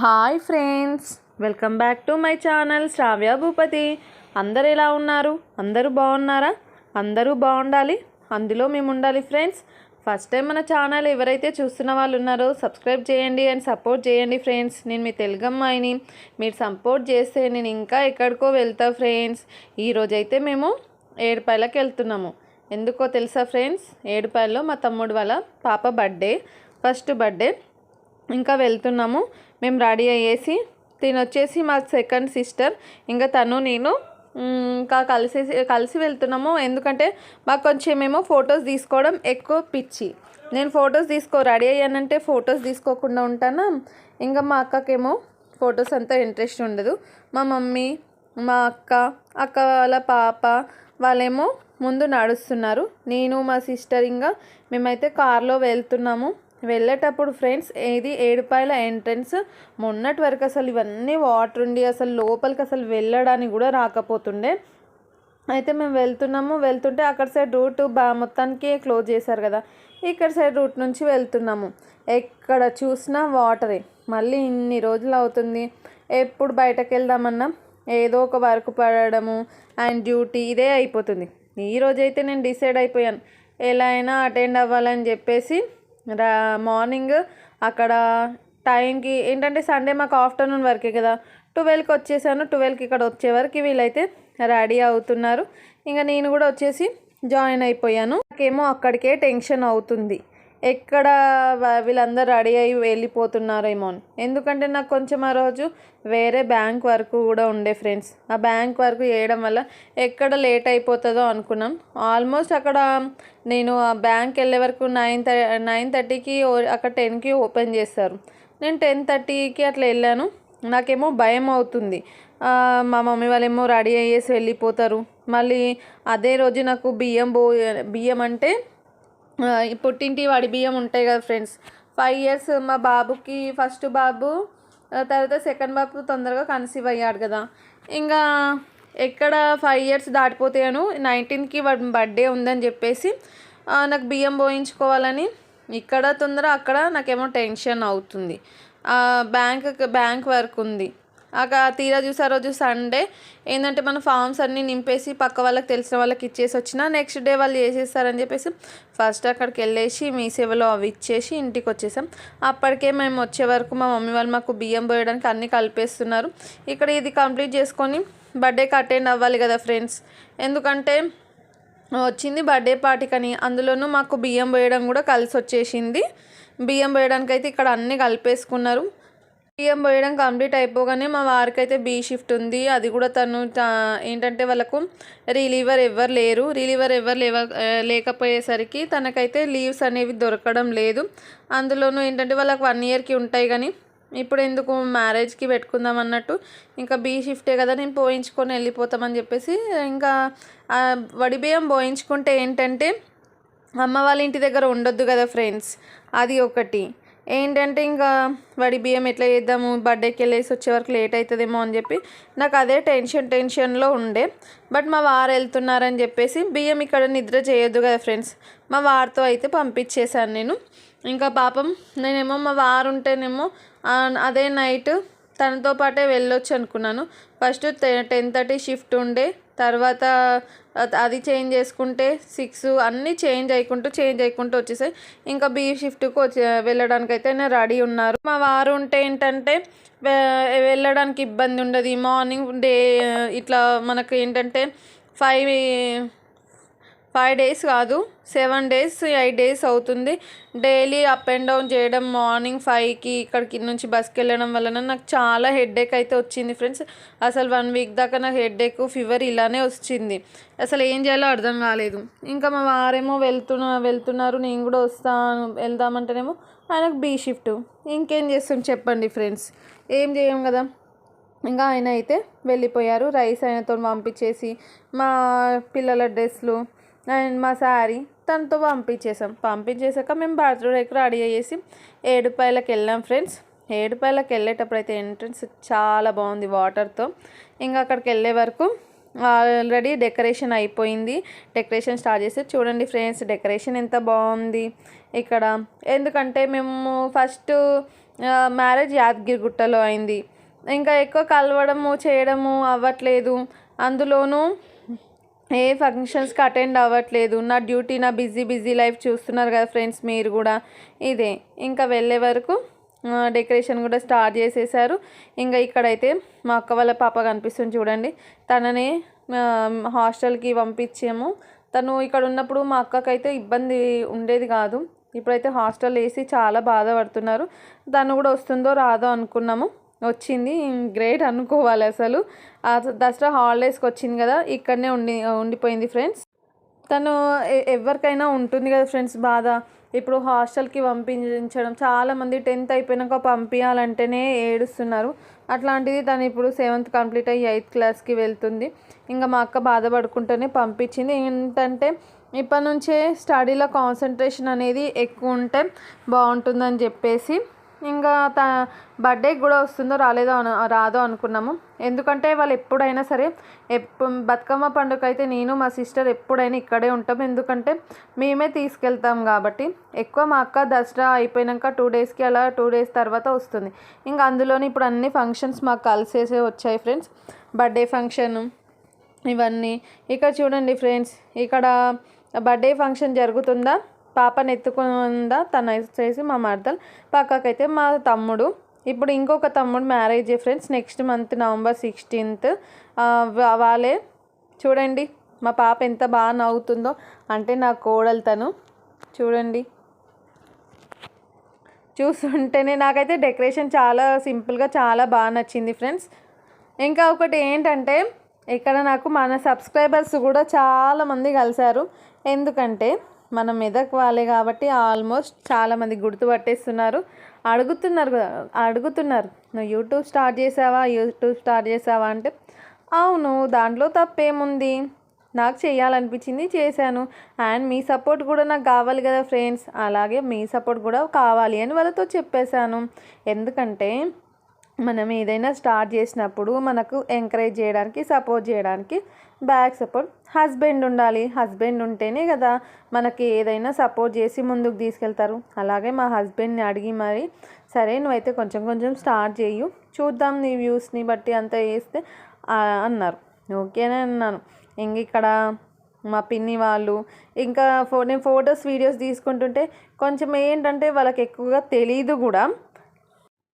Hi friends welcome back to my channel Shravya Bhupathi. అందరు ఎలా ఉన్నారు? అందరూ బాగున్నారా? అందరూ బాగుండాలి? అందులో మేము ఉండాలి ఫ్రెండ్స్. ఫస్ట్ టైం మన ఛానల్ ఎవరైతే చూస్తున్న వాళ్ళు ఉన్నారో సబ్స్క్రైబ్ చేయండి అండ్ సపోర్ట్ చేయండి ఫ్రెండ్స్. నేను మీ తెలుగమ్మాయిని. మీరు సపోర్ట్ చేస్తే నేను ఇంకా ఎక్కడికో వెళ్తా ఫ్రెండ్స్. ఈరోజైతే మేము ఏడుపాయలకి వెళ్తున్నాము. ఎందుకో తెలుసా ఫ్రెండ్స్? ఏడుపాయల్లో మా తమ్ముడు వాళ్ళ పాప బర్త్డే ఫస్ట్ బర్త్డే ఇంకా వెళ్తున్నాము. మేము రెడీ అయ్యేసి తినొచ్చేసి మా సెకండ్ సిస్టర్ ఇంకా తను నేను ఇంకా కలిసి కలిసి వెళ్తున్నాము. ఎందుకంటే మాకు కొంచెం ఏమో ఫొటోస్ తీసుకోవడం ఎక్కువ పిచ్చి. నేను ఫొటోస్ తీసుకో రెడీ అయ్యానంటే ఫొటోస్ తీసుకోకుండా ఉంటానా? ఇంకా మా అక్కకేమో ఫొటోస్ అంతా ఇంట్రెస్ట్ ఉండదు. మా మమ్మీ మా అక్క అక్క వాళ్ళ పాప వాళ్ళేమో ముందు నడుస్తున్నారు. నేను మా సిస్టర్ ఇంకా మేమైతే కార్లో వెళ్తున్నాము. వెళ్ళేటప్పుడు ఫ్రెండ్స్ ఏది ఏడుపాయల ఎంట్రన్స్. మొన్నటి వరకు అసలు ఇవన్నీ వాటర్ ఉండి అసలు లోపలికి అసలు వెళ్ళడానికి కూడా రాకపోతుండే. అయితే మేము వెళ్తున్నాము. వెళ్తుంటే అక్కడ సైడ్ రూట్ బా మొత్తానికి క్లోజ్ చేశారు కదా. ఇక్కడ సైడ్ రూట్ నుంచి వెళ్తున్నాము. ఎక్కడ చూసినా వాటరే. మళ్ళీ ఇన్ని రోజులు అవుతుంది. ఎప్పుడు బయటకు వెళ్దామన్నా ఏదో ఒక వర్క్ పడడము అండ్ డ్యూటీ ఇదే అయిపోతుంది. ఈ రోజైతే నేను డిసైడ్ అయిపోయాను. ఎలా అయినా అటెండ్ అవ్వాలని చెప్పేసి రా మార్నింగ్ అక్కడ టైంకి ఏంటంటే సండే మాకు ఆఫ్టర్నూన్ వరకే కదా. ట్వెల్వ్కి వచ్చేసాను. ట్వెల్వ్కి ఇక్కడ వచ్చే వరకు వీళ్ళైతే రెడీ అవుతున్నారు. ఇంకా నేను కూడా వచ్చేసి జాయిన్ అయిపోయాను. నాకేమో అక్కడికే టెన్షన్ అవుతుంది. ఎక్కడ వీళ్ళందరూ రెడీ అయ్యి వెళ్ళిపోతున్నారేమో అని ఎందుకంటే నాకు కొంచెం ఆ రోజు వేరే బ్యాంక్ వర్క్ కూడా ఉండే ఫ్రెండ్స్. ఆ బ్యాంక్ వర్క్ చేయడం వల్ల ఎక్కడ లేట్ అయిపోతుందో అనుకున్నాం. ఆల్మోస్ట్ అక్కడ నేను ఆ బ్యాంక్ వెళ్ళే వరకు నైన్ థర్ నైన్ థర్టీకి అక్కడ టెన్కి ఓపెన్ చేస్తారు. నేను టెన్ థర్టీకి అట్లా వెళ్ళాను. నాకేమో భయం అవుతుంది. మా మమ్మీ వాళ్ళేమో రెడీ అయ్యేసి వెళ్ళిపోతారు. మళ్ళీ అదే రోజు నాకు బియ్యం బో బియ్యం అంటే పుట్టింటి వాడి బియ్యం ఉంటాయి కదా ఫ్రెండ్స్. ఫైవ్ ఇయర్స్ మా బాబుకి ఫస్ట్ బాబు తర్వాత సెకండ్ బాబు తొందరగా కన్సీవ్ అయ్యాడు కదా. ఇంకా ఎక్కడ ఫైవ్ ఇయర్స్ దాటిపోతాయను నైన్టీన్కి వాడి బర్త్డే ఉందని చెప్పేసి నాకు బియ్యం పోయించుకోవాలని ఇక్కడ తొందర అక్కడ నాకేమో టెన్షన్ అవుతుంది. బ్యాంక్ బ్యాంక్ వర్క్ ఉంది. అక్కడ తీరా చూసే రోజు సండే ఏంటంటే మన ఫామ్స్ అన్నీ నింపేసి పక్క వాళ్ళకి తెలిసిన వాళ్ళకి ఇచ్చేసి వచ్చిన నెక్స్ట్ డే వాళ్ళు చేసేస్తారని చెప్పేసి ఫస్ట్ అక్కడికి వెళ్ళేసి మీ సేవలో అవి ఇచ్చేసి ఇంటికి వచ్చేసాం. అప్పటికే మేము వచ్చే వరకు మా మమ్మీ వాళ్ళు మాకు బియ్యం పోయడానికి అన్నీ కలిపేస్తున్నారు. ఇక్కడ ఇది కంప్లీట్ చేసుకొని బర్త్డేకి అటెండ్ అవ్వాలి కదా ఫ్రెండ్స్ ఎందుకంటే వచ్చింది బర్త్డే పార్టీ కానీ అందులోనూ మాకు బియ్యం పోయడం కూడా కలిసి వచ్చేసింది. బియ్యం పోయడానికి అయితే ఇక్కడ అన్నీ కలిపేసుకున్నారు. బియ్యం పోయడం కంప్లీట్ అయిపోగానే మా వారికి అయితే బీ షిఫ్ట్ ఉంది. అది కూడా తను ఏంటంటే వాళ్ళకు రిలీవర్ ఎవరు లేరు. రిలీవర్ ఎవరు లేవ లేకపోయేసరికి తనకైతే లీవ్స్ అనేవి దొరకడం లేదు. అందులోనూ ఏంటంటే వాళ్ళకి వన్ ఇయర్కి ఉంటాయి కానీ ఇప్పుడు ఎందుకు మ్యారేజ్కి పెట్టుకుందాం అన్నట్టు ఇంకా బీ షిఫ్టే కదా నేను పోయించుకొని వెళ్ళిపోతామని చెప్పేసి ఇంకా వడిబియ్యం వడి బియ్యం పోయించుకుంటే ఏంటంటే అమ్మ వాళ్ళ ఇంటి దగ్గర ఉండొద్దు కదా ఫ్రెండ్స్. అది ఒకటి. ఏంటంటే ఇంకా వడి బియ్యం ఎట్లా చేద్దాము బర్త్డేకి వెళ్ళేసి వచ్చే వరకు లేట్ అవుతుందేమో అని చెప్పి నాకు అదే టెన్షన్ టెన్షన్లో ఉండే. బట్ మా వారు వెళ్తున్నారని చెప్పేసి బియ్యం ఇక్కడ నిద్ర చేయొద్దు కదా ఫ్రెండ్స్. మా వారితో అయితే పంపించేశాను నేను. ఇంకా పాపం నేనేమో మా వారు ఉంటేనేమో అదే నైట్ తనతో పాటే వెళ్ళొచ్చు అనుకున్నాను. ఫస్ట్ టెన్ థర్టీ షిఫ్ట్ ఉండే. తర్వాత అది చేంజ్ చేసుకుంటే సిక్స్ అన్నీ చేంజ్ అయ్యకుంటూ చేంజ్ అయ్యకుంటూ వచ్చేసాయి. ఇంకా బి షిఫ్ట్కి వచ్చి వెళ్ళడానికి అయితే నేను రెడీ ఉన్నారు. మా వారు ఉంటే ఏంటంటే వెళ్ళడానికి ఇబ్బంది ఉండదు. మార్నింగ్ డే ఇట్లా మనకు ఏంటంటే ఫైవ్ ఫైవ్ డేస్ కాదు సెవెన్ డేస్ ఎయిట్ డేస్ అవుతుంది. డైలీ అప్ అండ్ డౌన్ చేయడం మార్నింగ్ ఫైవ్కి ఇక్కడికి నుంచి బస్కి వెళ్ళడం వలన నాకు చాలా హెడ్ఏక్ అయితే వచ్చింది ఫ్రెండ్స్ అసలు వన్ వీక్ దాకా నాకు హెడ్ఏక్ ఫీవర్ ఇలానే వచ్చింది. అసలు ఏం చేయాలో అర్థం కాలేదు. ఇంకా మా వారేమో వెళ్తున్నా వెళ్తున్నారు నేను కూడా వస్తాను వెళ్దామంటేనేమో ఆయనకు బీ షిఫ్ట్ ఇంకేం చేస్తాం చెప్పండి ఫ్రెండ్స్ ఏం చేయం కదా? ఇంకా ఆయన అయితే వెళ్ళిపోయారు. రైస్ ఆయనతో పంపించేసి మా పిల్లల డ్రెస్లు అండ్ మా శారీ తనతో పంపించేసాం పంపించేసాక మేము బర్త్డేకి రెడీ అయ్యేసి ఏడుపాయలకు వెళ్ళాం ఫ్రెండ్స్ ఏడుపాయలకు వెళ్ళేటప్పుడు అయితే ఎంట్రన్స్ చాలా బాగుంది వాటర్తో ఇంకా అక్కడికి వెళ్ళే వరకు ఆల్రెడీ డెకరేషన్ అయిపోయింది. డెకరేషన్ స్టార్ట్ చేసి చూడండి ఫ్రెండ్స్ డెకరేషన్ ఎంత బాగుంది. ఇక్కడ ఎందుకంటే మేము ఫస్ట్ మ్యారేజ్ యాదగిరిగుట్టలో అయింది. ఇంకా ఎక్కువ కలవడము చేయడము అవ్వట్లేదు. అందులోనూ ఏ ఫంక్షన్స్కి అటెండ్ అవ్వట్లేదు నా డ్యూటీ నా బిజీ బిజీ లైఫ్ చూస్తున్నారు కదా ఫ్రెండ్స్ మీరు కూడా. ఇదే ఇంకా వెళ్ళే వరకు డెకరేషన్ కూడా స్టార్ట్ చేసేసారు. ఇంకా ఇక్కడైతే మా అక్క వాళ్ళ పాప కనిపిస్తుంది చూడండి. తనని హాస్టల్కి పంపించాము. తను ఇక్కడ ఉన్నప్పుడు మా అక్కకైతే ఇబ్బంది ఉండేది కాదు. ఇప్పుడైతే హాస్టల్ వేసి చాలా బాధపడుతున్నారు. తను కూడా వస్తుందో రాదో అనుకున్నాము. వచ్చింది. గ్రేట్ అనుకోవాలి అసలు. దసరా హాలిడేస్కి వచ్చింది కదా ఇక్కడనే ఉండి ఉండిపోయింది ఫ్రెండ్స్. తను ఎవరికైనా ఉంటుంది కదా ఫ్రెండ్స్ బాధ. ఇప్పుడు హాస్టల్కి పంపించడం చాలామంది టెన్త్ అయిపోయినాక పంపించాలంటేనే ఏడుస్తున్నారు. అట్లాంటిది తను ఇప్పుడు సెవెంత్ కంప్లీట్ అయ్యి ఎయిత్ క్లాస్కి వెళ్తుంది. ఇంకా మా అక్క బాధపడుకుంటూనే పంపించింది. ఏంటంటే ఇప్పటి నుంచే స్టడీలో కాన్సన్ట్రేషన్ అనేది ఎక్కువ ఉంటే బాగుంటుందని చెప్పేసి ఇంకా త బర్త్డేకి కూడా వస్తుందో రాలేదో అను రాదో అనుకున్నాము. ఎందుకంటే వాళ్ళు ఎప్పుడైనా సరే ఎప్పు బతుకమ్మ పండుగ అయితే నేను మా సిస్టర్ ఎప్పుడైనా ఇక్కడే ఉంటాం. ఎందుకంటే మేమే తీసుకెళ్తాం కాబట్టి ఎక్కువ మా అక్క దసరా అయిపోయాక టూ డేస్కి అలా టూ డేస్ తర్వాత వస్తుంది. ఇంకా అందులోని ఇప్పుడు అన్ని ఫంక్షన్స్ మాకు కలిసేసే వచ్చాయి ఫ్రెండ్స్ బర్త్డే ఫంక్షన్ ఇవన్నీ. ఇక్కడ చూడండి ఫ్రెండ్స్ ఇక్కడ బర్త్డే ఫంక్షన్ జరుగుతుందా? పాపని ఎత్తుకుందా తను వచ్చేసి మా మరదలు. పక్కకైతే మా తమ్ముడు. ఇప్పుడు ఇంకొక తమ్ముడు marriage friends next month November sixteenth వాళ్ళే చూడండి మా పాప ఎంత బాగా నవ్వుతుందో. అంటే నా కోడలు తను. చూడండి. చూస్తుంటేనే నాకైతే డెకరేషన్ చాలా సింపుల్గా చాలా బాగా నచ్చింది ఫ్రెండ్స్ ఇంకా ఒకటి ఏంటంటే ఇక్కడ నాకు మన సబ్స్క్రైబర్స్ కూడా చాలామంది కలిశారు. ఎందుకంటే మన మెదక్ వాళ్ళే కాబట్టి ఆల్మోస్ట్ చాలామంది గుర్తుపట్టేస్తున్నారు అడుగుతున్నారు కదా అడుగుతున్నారు. నువ్వు యూట్యూబ్ స్టార్ట్ చేసావా? యూట్యూబ్ స్టార్ట్ చేసావా? అంటే అవును దాంట్లో తప్పేముంది? నాకు చేయాలనిపించింది చేశాను. అండ్ మీ సపోర్ట్ కూడా నాకు కావాలి కదా ఫ్రెండ్స్. అలాగే మీ సపోర్ట్ కూడా కావాలి అని వాళ్ళతో చెప్పేశాను. ఎందుకంటే మనం ఏదైనా స్టార్ట్ చేసినప్పుడు మనకు ఎంకరేజ్ చేయడానికి సపోర్ట్ చేయడానికి బ్యాక్ సపోర్ట్. హస్బెండ్ ఉండాలి. హస్బెండ్ ఉంటేనే కదా మనకి ఏదైనా సపోర్ట్ చేసి ముందుకు తీసుకెళ్తారు. అలాగే మా హస్బెండ్ని అడిగి మరి సరే నువ్వైతే కొంచెం కొంచెం స్టార్ట్ చేయు చూద్దాం నీ వ్యూస్ని బట్టి అంతా వేస్తే అన్నారు. ఓకేనే అన్నాను. ఇంక ఇక్కడ మా పిన్ని వాళ్ళు ఇంకా ఫో నేను ఫొటోస్ వీడియోస్ తీసుకుంటుంటే కొంచెం ఏంటంటే వాళ్ళకి ఎక్కువగా తెలియదు కూడా.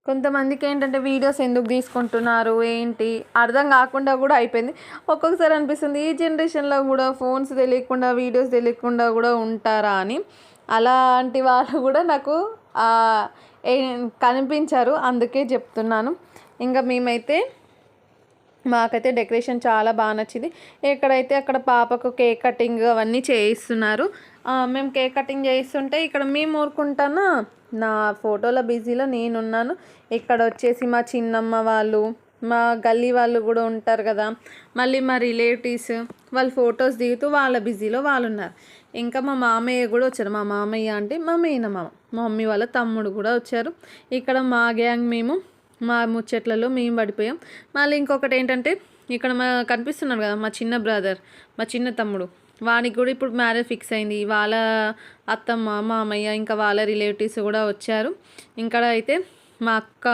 కొంతమందికి ఏంటంటే వీడియోస్ ఎందుకు తీసుకుంటున్నారు ఏంటి? అర్థం కాకుండా కూడా అయిపోయింది. ఒక్కొక్కసారి అనిపిస్తుంది ఈ జనరేషన్లో కూడా ఫోన్స్ తెలియకుండా వీడియోస్ తెలియకుండా కూడా ఉంటారా అని. అలాంటి వాళ్ళు కూడా నాకు కనిపించారు. అందుకే చెప్తున్నాను. ఇంకా మేమైతే మాకైతే డెకరేషన్ చాలా బాగా నచ్చింది. ఎక్కడైతే అక్కడ పాపకు కేక్ కటింగ్ అవన్నీ చేయిస్తున్నారు మేము కేక్ కటింగ్ చేయిస్తుంటే ఇక్కడ మేము ఊరుకుంటానా? నా ఫోటోల బిజీలో నేనున్నాను. ఇక్కడ వచ్చేసి మా చిన్నమ్మ వాళ్ళు మా గల్లీ వాళ్ళు కూడా ఉంటారు కదా. మళ్ళీ మా రిలేటివ్స్ వాళ్ళు ఫొటోస్ దిగుతూ వాళ్ళ బిజీలో వాళ్ళు ఉన్నారు ఇంకా మా మామయ్య కూడా వచ్చారు. మా మామయ్య అంటే మా మేనమామ మా మమ్మీ వాళ్ళ తమ్ముడు కూడా వచ్చారు. ఇక్కడ మా గ్యాంగ్ మేము మా ముచ్చట్లలో మేము పడిపోయాం. మళ్ళీ ఇంకొకటి ఏంటంటే ఇక్కడ మా కనిపిస్తున్నారు కదా మా చిన్న బ్రదర్ మా చిన్న తమ్ముడు. వానికి కూడా ఇప్పుడు మ్యారేజ్ ఫిక్స్ అయింది. వాళ్ళ అత్తమ్మ మామయ్య ఇంకా వాళ్ళ రిలేటివ్స్ కూడా వచ్చారు. ఇంకా అయితే మా అక్క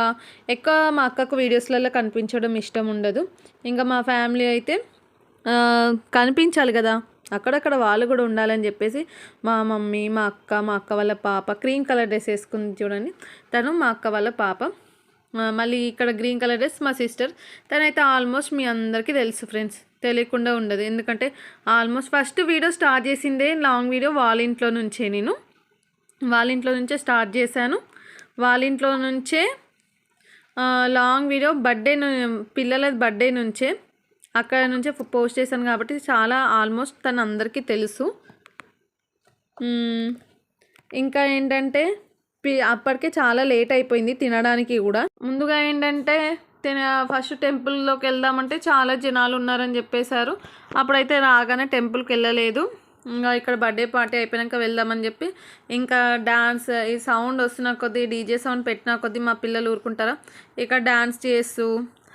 ఎక్కువ మా అక్కకు వీడియోస్లలో కనిపించడం ఇష్టం ఉండదు. ఇంకా మా ఫ్యామిలీ అయితే కనిపించాలి కదా. అక్కడక్కడ వాళ్ళు కూడా ఉండాలని చెప్పేసి మా మమ్మీ మా అక్క మా అక్క వాళ్ళ పాప క్రీమ్ కలర్ డ్రెస్ వేసుకుంది చూడండి. తను మా అక్క వాళ్ళ పాప. మళ్ళీ ఇక్కడ గ్రీన్ కలర్ డ్రెస్ మా సిస్టర్. తనైతే ఆల్మోస్ట్ మీ అందరికీ తెలుసు ఫ్రెండ్స్. తెలియకుండా ఉండదు. ఎందుకంటే ఆల్మోస్ట్ ఫస్ట్ వీడియో స్టార్ట్ చేసిందే లాంగ్ వీడియో వాళ్ళ ఇంట్లో నుంచే నేను. వాళ్ళ ఇంట్లో నుంచే స్టార్ట్ చేశాను. వాళ్ళ ఇంట్లో నుంచే లాంగ్ వీడియో బర్త్డే పిల్లల బర్త్డే నుంచే అక్కడ నుంచే పోస్ట్ చేశాను కాబట్టి చాలా ఆల్మోస్ట్ తన అందరికీ తెలుసు. ఇంకా ఏంటంటే అప్పటికే చాలా లేట్ అయిపోయింది తినడానికి కూడా. ముందుగా ఏంటంటే తిన ఫస్ట్ టెంపుల్లోకి వెళ్దామంటే చాలా జనాలు ఉన్నారని చెప్పేశారు. అప్పుడైతే రాగానే టెంపుల్కి వెళ్ళలేదు. ఇంకా ఇక్కడ బర్త్డే పార్టీ అయిపోయాక వెళ్దామని చెప్పి ఇంకా డాన్స్ ఈ సౌండ్ వస్తున్న కొద్దీ డీజే సౌండ్ పెట్టిన కొద్దీ మా పిల్లలు ఊరుకుంటారా? ఇక్కడ డాన్స్ చేస్తూ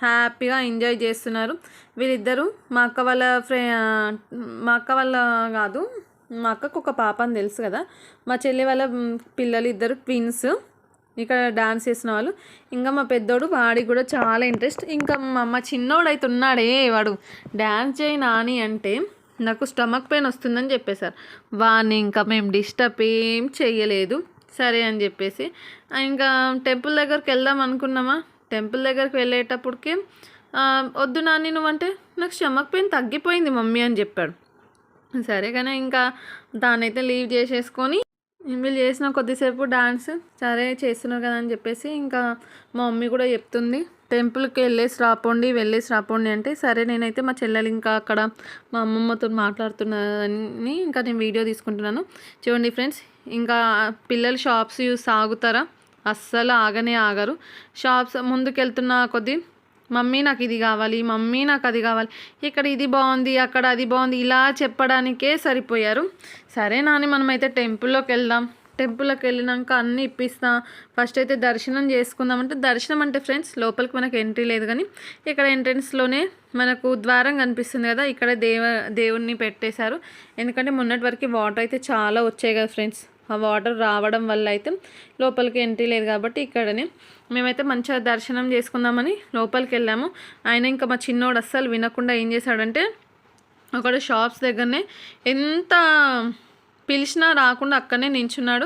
హ్యాపీగా ఎంజాయ్ చేస్తున్నారు. వీళ్ళిద్దరూ మా అక్క వాళ్ళ ఫ్రె మా అక్క వాళ్ళ కాదు మా అక్కకు ఒక పాప అని తెలుసు కదా. మా చెల్లి వాళ్ళ పిల్లలు ఇద్దరు ట్విన్స్ ఇక్కడ డాన్స్ చేసిన వాళ్ళు. ఇంకా మా పెద్దోడు వాడికి కూడా చాలా ఇంట్రెస్ట్ ఇంకా మా మా చిన్నోడు అయితే ఉన్నాడే వాడు. డ్యాన్స్ చేయి నాని అంటే నాకు స్టమక్ పెయిన్ వస్తుందని చెప్పేశారు. వాడిని ఇంకా మేము డిస్టర్బ్ ఏం చేయలేదు సరే అని చెప్పేసి. ఇంకా టెంపుల్ దగ్గరికి వెళ్దాం అనుకున్నామా? టెంపుల్ దగ్గరికి వెళ్ళేటప్పటికి వద్దు నాని నువ్వంటే నాకు స్టమక్ పెయిన్ తగ్గిపోయింది మమ్మీ అని చెప్పాడు. సరే కానీ ఇంకా దాన్నైతే లీవ్ చేసేసుకొని వీళ్ళు చేసిన కొద్దిసేపు డాన్స్ సరే చేస్తున్నావు కదా అని చెప్పేసి ఇంకా మా మమ్మీ కూడా చెప్తుంది. టెంపుల్కి వెళ్ళేసి రాపోండి వెళ్ళేసి రాపోండి అంటే సరే నేనైతే మా చెల్లెలు ఇంకా అక్కడ మా అమ్మమ్మతో మాట్లాడుతున్నానని ఇంకా నేను వీడియో తీసుకుంటున్నాను. చూడండి ఫ్రెండ్స్ ఇంకా పిల్లలు షాప్స్ యూస్ ఆగుతారా? అస్సలు ఆగనే ఆగరు. షాప్స్ ముందుకు వెళ్తున్న కొద్దీ మమ్మీ నాకు ఇది కావాలి మమ్మీ నాకు అది కావాలి ఇక్కడ ఇది బాగుంది అక్కడ అది బాగుంది ఇలా చెప్పడానికే సరిపోయారు. సరే నాని మనమైతే టెంపుల్లోకి వెళ్దాం. టెంపుల్లోకి వెళ్ళినాక అన్నీ ఇప్పిస్తా. ఫస్ట్ అయితే దర్శనం చేసుకుందాం అంటే దర్శనం అంటే ఫ్రెండ్స్ లోపలికి మనకు ఎంట్రీ లేదు కానీ ఇక్కడ ఎంట్రన్స్లోనే మనకు ద్వారం కనిపిస్తుంది కదా ఇక్కడ దేవ దేవుణ్ణి పెట్టేశారు. ఎందుకంటే మొన్నటి వరకు వాటర్ అయితే చాలా వచ్చాయి కదా ఫ్రెండ్స్. ఆ వాటర్ రావడం వల్ల అయితే లోపలికి ఎంట్రీ లేదు కాబట్టి ఇక్కడనే. మేమైతే మంచిగా దర్శనం చేసుకుందామని లోపలికి వెళ్ళాము. ఆయన ఇంకా మా చిన్నోడు అస్సలు వినకుండా ఏం చేశాడంటే ఒకడు షాప్స్ దగ్గరనే ఎంత పిలిచినా రాకుండా అక్కడనే నించున్నాడు.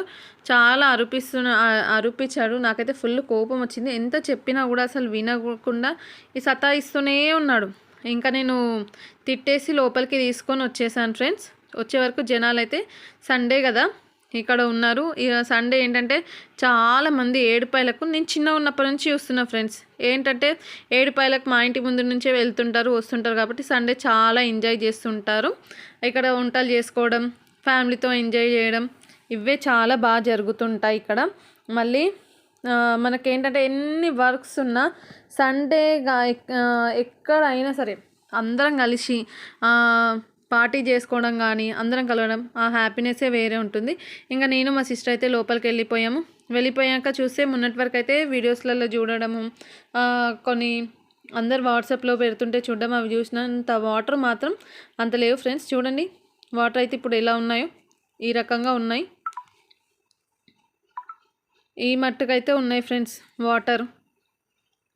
చాలా అరుపిస్తున్న అరుపించాడు. నాకైతే ఫుల్ కోపం వచ్చింది. ఎంత చెప్పినా కూడా అసలు వినకుండా ఈ సతాయిస్తూనే ఉన్నాడు. ఇంకా నేను తిట్టేసి లోపలికి తీసుకొని వచ్చేసాను ఫ్రెండ్స్. వచ్చే వరకు జనాలు అయితే సండే కదా. ఇక్కడ ఉన్నారు. ఇక సండే ఏంటంటే చాలామంది ఏడుపాయలకు నేను చిన్న ఉన్నప్పటి నుంచి చూస్తున్నా ఫ్రెండ్స్. ఏంటంటే ఏడుపాయలకు మా ఇంటి ముందు నుంచే వెళ్తుంటారు వస్తుంటారు కాబట్టి సండే చాలా ఎంజాయ్ చేస్తుంటారు. ఇక్కడ వంటలు చేసుకోవడం ఫ్యామిలీతో ఎంజాయ్ చేయడం ఇవే చాలా బాగా జరుగుతుంటాయి ఇక్కడ. మళ్ళీ మనకేంటంటే ఎన్ని వర్క్స్ ఉన్నా సండే ఎక్కడైనా సరే అందరం కలిసి పార్టీ చేసుకోవడం కానీ అందరం కలవడం ఆ హ్యాపీనెస్సే వేరే ఉంటుంది. ఇంకా నేను మా సిస్టర్ అయితే లోపలికి వెళ్ళిపోయాము వెళ్ళిపోయాక చూస్తే మొన్నటి వరకు అయితే వీడియోస్లలో చూడడము కొన్ని అందరు వాట్సాప్లో పెడుతుంటే చూడడం అవి చూసినంత వాటర్ మాత్రం అంత లేవు ఫ్రెండ్స్. చూడండి వాటర్ అయితే ఇప్పుడు ఎలా ఉన్నాయో ఈ రకంగా ఉన్నాయి. ఈ మట్టుకైతే ఉన్నాయి ఫ్రెండ్స్ వాటర్.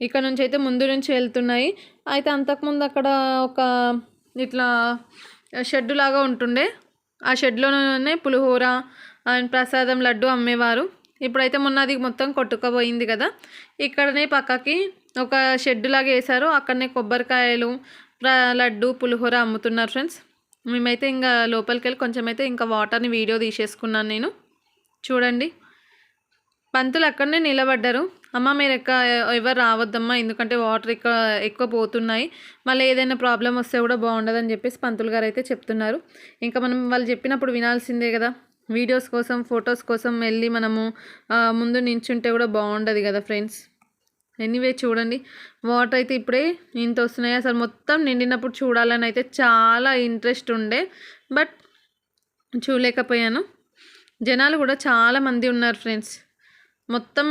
ఇక్కడ నుంచి అయితే ముందు నుంచి వెళ్తున్నాయి. అయితే అంతకుముందు అక్కడ ఒక ఇట్లా షెడ్డు లాగా ఉంటుండే. ఆ షెడ్లోనే పులిహోర అండ్ ప్రసాదం లడ్డు అమ్మేవారు. ఇప్పుడైతే మొన్న అది మొత్తం కొట్టుకుపోయింది కదా. ఇక్కడనే పక్కకి ఒక షెడ్ లాగా వేశారు. అక్కడనే కొబ్బరికాయలు లడ్డు పులిహోర అమ్ముతున్నారు ఫ్రెండ్స్. మేమైతే ఇంకా లోపలికి వెళ్ళి కొంచెం అయితే ఇంకా వాటర్ని వీడియో తీసేసుకున్నాను నేను. చూడండి. పంతులు అక్కడనే నిలబడ్డారు. అమ్మ మీరు ఎక్క ఎవరు రావద్దమ్మా ఎందుకంటే వాటర్ ఎక్కువ ఎక్కువ పోతున్నాయి. మళ్ళీ ఏదైనా ప్రాబ్లం వస్తే కూడా బాగుండదని చెప్పేసి పంతులు గారు అయితే చెప్తున్నారు. ఇంకా మనం వాళ్ళు చెప్పినప్పుడు వినాల్సిందే కదా. వీడియోస్ కోసం ఫొటోస్ కోసం వెళ్ళి మనము ముందు నించుంటే కూడా బాగుండదు కదా ఫ్రెండ్స్ ఎనీవే చూడండి. వాటర్ అయితే ఇప్పుడే ఇంత వస్తున్నాయి. అసలు మొత్తం నిండినప్పుడు చూడాలని అయితే చాలా ఇంట్రెస్ట్ ఉండే. బట్ చూడలేకపోయాను. జనాలు కూడా చాలా మంది ఉన్నారు ఫ్రెండ్స్ మొత్తం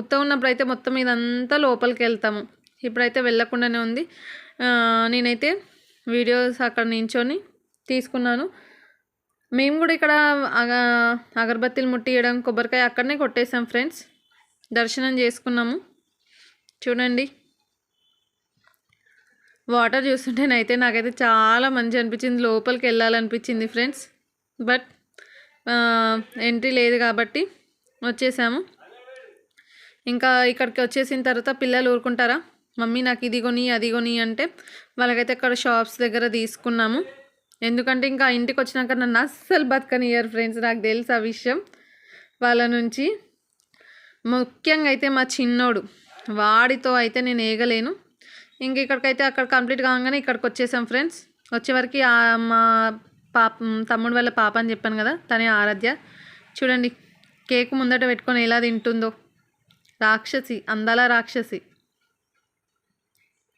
ఉత్త ఉన్నప్పుడు అయితే మొత్తం ఇదంతా లోపలికి వెళ్తాము ఇప్పుడైతే వెళ్ళకుండానే ఉంది. నేనైతే వీడియోస్ అక్కడ నించొని తీసుకున్నాను. మేము కూడా ఇక్కడ అగ అగరబత్తీలు ముట్టియడం కొబ్బరికాయ అక్కడనే కొట్టేసాం ఫ్రెండ్స్. దర్శనం చేసుకున్నాము. చూడండి. వాటర్ చూస్తుంటేనైతే నాకైతే చాలా మంచి అనిపించింది. లోపలికి వెళ్ళాలనిపించింది ఫ్రెండ్స్. బట్ ఎంట్రీ లేదు కాబట్టి వచ్చేసాము. ఇంకా ఇక్కడికి వచ్చేసిన తర్వాత పిల్లలు ఊరుకుంటారా? మమ్మీ నాకు ఇది కొని అది కొని అంటే వాళ్ళకైతే అక్కడ షాప్స్ దగ్గర తీసుకున్నాము. ఎందుకంటే ఇంకా ఇంటికి వచ్చినాక నన్ను అస్సలు బతకనియర్ ఫ్రెండ్స్ నాకు తెలుసు ఆ విషయం. వాళ్ళ నుంచి ముఖ్యంగా అయితే మా చిన్నోడు వాడితో అయితే నేను ఏగలేను. ఇంక ఇక్కడికైతే అక్కడ కంప్లీట్ కాగానే ఇక్కడికి వచ్చేసాం ఫ్రెండ్స్. వచ్చేవరకు మా పాప తమ్ముడు వాళ్ళ పాప అని చెప్పాను కదా తనే ఆరాధ్య. చూడండి కేక్ ముందట పెట్టుకొని ఎలా తింటుందో. రాక్షసి అందాల రాక్షసి.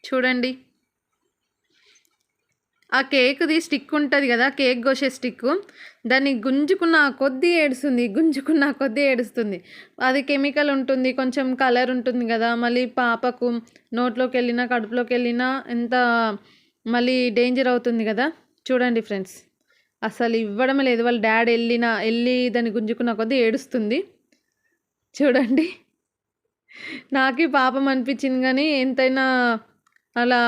చూడండి. ఆ కేక్ది స్టిక్ ఉంటుంది కదా కేక్ కోసే స్టిక్ దాన్ని గుంజుకున్న కొద్దీ ఏడుస్తుంది గుంజుకున్న కొద్దీ ఏడుస్తుంది. అది కెమికల్ ఉంటుంది కొంచెం కలర్ ఉంటుంది కదా మళ్ళీ పాపకు నోట్లోకి వెళ్ళినా కడుపులోకి వెళ్ళినా ఎంత మళ్ళీ డేంజర్ అవుతుంది కదా. చూడండి ఫ్రెండ్స్. అసలు ఇవ్వడమే లేదు. వాళ్ళ డాడీ వెళ్ళిన వెళ్ళి దాన్ని గుంజుకున్న కొద్దీ ఏడుస్తుంది. చూడండి. నాకు పాపం అనిపించింది కానీ ఎంతైనా అలా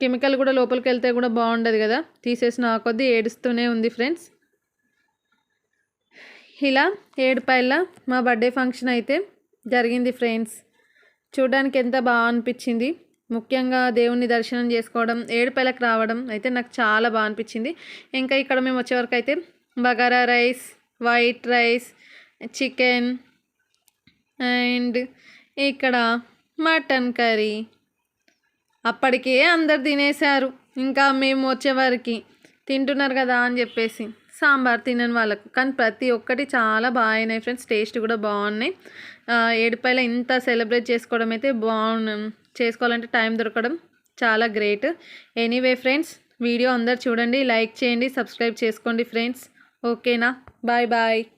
కెమికల్ కూడా లోపలికి వెళ్తే కూడా బాగుండదు కదా. తీసేసిన కొద్దీ ఏడుస్తూనే ఉంది ఫ్రెండ్స్. ఇలా ఏడుపాయల మా బర్త్డే ఫంక్షన్ అయితే జరిగింది ఫ్రెండ్స్. చూడడానికి ఎంత బాగా అనిపించింది. ముఖ్యంగా దేవుణ్ణి దర్శనం చేసుకోవడం ఏడుపాయలకు రావడం అయితే నాకు చాలా బాగా అనిపించింది. ఇంకా ఇక్కడ మేము వచ్చేవరకు అయితే bagara rice white rice chicken and ఇక్కడ మటన్ కర్రీ. అప్పటికే అందరు తినేశారు. ఇంకా మేము వచ్చేవారికి తింటున్నారు కదా అని చెప్పేసి సాంబార్ తినని వాళ్ళకు. కానీ ప్రతి ఒక్కటి చాలా బాగున్నాయి ఫ్రెండ్స్. టేస్ట్ కూడా బాగున్నాయి. ఆ, ఏడుపాయల ఇంత సెలబ్రేట్ చేసుకోవడం అయితే బాగున్నా చేసుకోవాలంటే టైం దొరకడం చాలా గ్రేట్. ఎనీవే ఫ్రెండ్స్ వీడియో అందరు చూడండి లైక్ చేయండి సబ్స్క్రైబ్ చేసుకోండి ఫ్రెండ్స్. ఓకేనా? Bye bye.